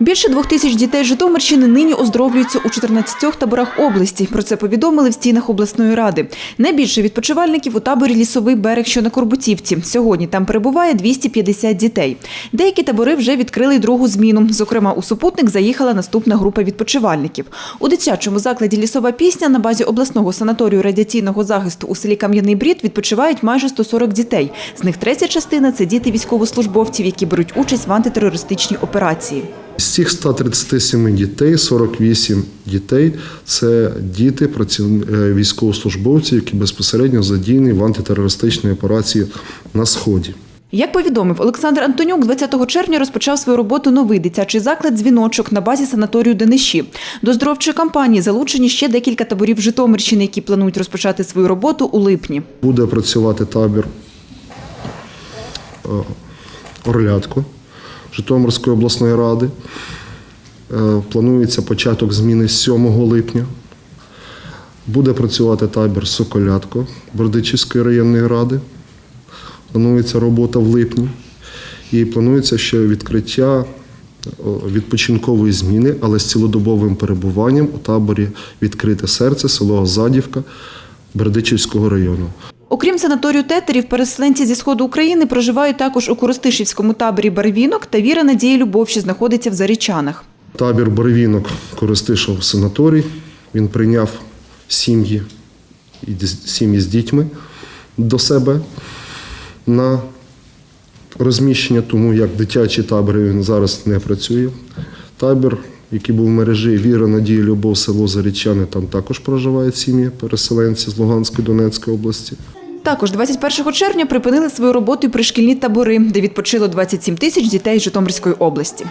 Більше двох тисяч дітей Житомирщини нині оздоровлюються у 14 таборах області. Про це повідомили в стінах обласної ради. Найбільше відпочивальників у таборі Лісовий берег, що на Корбутівці. Сьогодні там перебуває 250 дітей. Деякі табори вже відкрили другу зміну. Зокрема, у супутник заїхала наступна група відпочивальників. У дитячому закладі Лісова пісня на базі обласного санаторію радіаційного захисту у селі Кам'яний Брід відпочивають майже 140 дітей. З них третя частина це діти військовослужбовців, які беруть участь в антитерористичній операції. З цих 137 дітей 48 дітей це діти е, військовослужбовців, які безпосередньо задіяні в антитерористичній операції на сході. Як повідомив Олександр Антонюк, 20 червня розпочав свою роботу новий дитячий заклад «Дзвіночок» на базі санаторію Дениші. До здоровчої кампанії залучені ще декілька таборів Житомирщини, які планують розпочати свою роботу у липні. Буде працювати табір е, Орлятко Житомирської обласної ради. Е, Планується початок зміни 7 липня. Буде працювати табір Соколятко Бердичівської районної ради. Планується робота в липні. І планується ще відкриття відпочинкової зміни, але з цілодобовим перебуванням у таборі Відкрите серце, село Озадівка Бердичівського району. Окрім санаторію тетерів, переселенці зі сходу України проживають також у Коростишівському таборі Барвінок та Віра Надія Любов, що знаходиться в Зарічанах. Табір Борвінок Користишов санаторій. Він прийняв сім'ї сім'ї з дітьми до себе на розміщення, тому як дитячий табір він зараз не працює. Табір, який був в мережі Віра, Надія, Любов, село Зарічани, там також проживають сім'ї переселенці з Луганської Донецької області. Також 21 червня припинили свою роботу і пришкільні табори, де відпочило 27 тисяч дітей Житомирської області.